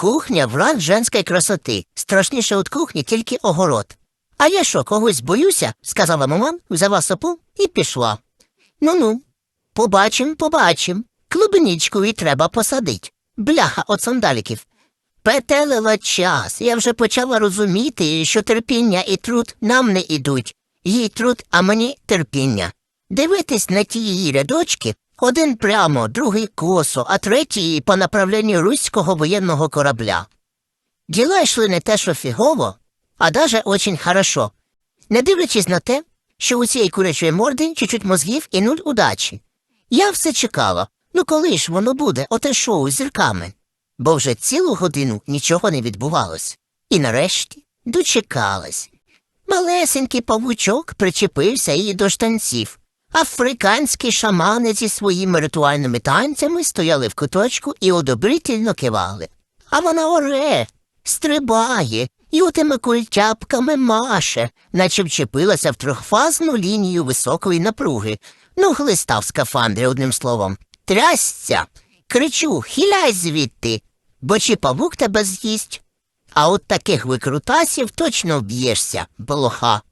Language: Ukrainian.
Кухня враг женської красоти. Страшніше від кухні тільки огород. А я що, когось боюся? сказала маман, взяла сопу і пішла. Ну-ну, побачим, побачим. Клубничку і треба посадить. Бляха от сандаліків. Петелила час. Я вже почала розуміти, що терпіння і труд нам не ідуть. Їй труд, а мені терпіння. Дивитись на ті її рядочки, один прямо, другий косо, а третій по направленню руського воєнного корабля. Діла йшли не те, що фігово, а даже очень хорошо, не дивлячись на те, що у цієї курячої морди чуть-чуть мозгів і нуль удачі. Я все чекала, ну коли ж воно буде, оте шоу з зірками? Бо вже цілу годину нічого не відбувалось. І нарешті дочекалась. Малесенький павучок причепився їй до штанців. Африканські шамани зі своїми ритуальними танцями стояли в куточку і одобрительно кивали. А вона оре, стрибає і отими культяпками маше, наче вчепилася в трьохфазну лінію високої напруги. Ну, глиста в скафандрі, одним словом. Трясця. Кричу, хиляй звідти, бо чи павук тебе з'їсть. А от таких викрутасів точно вб'єшся, блоха.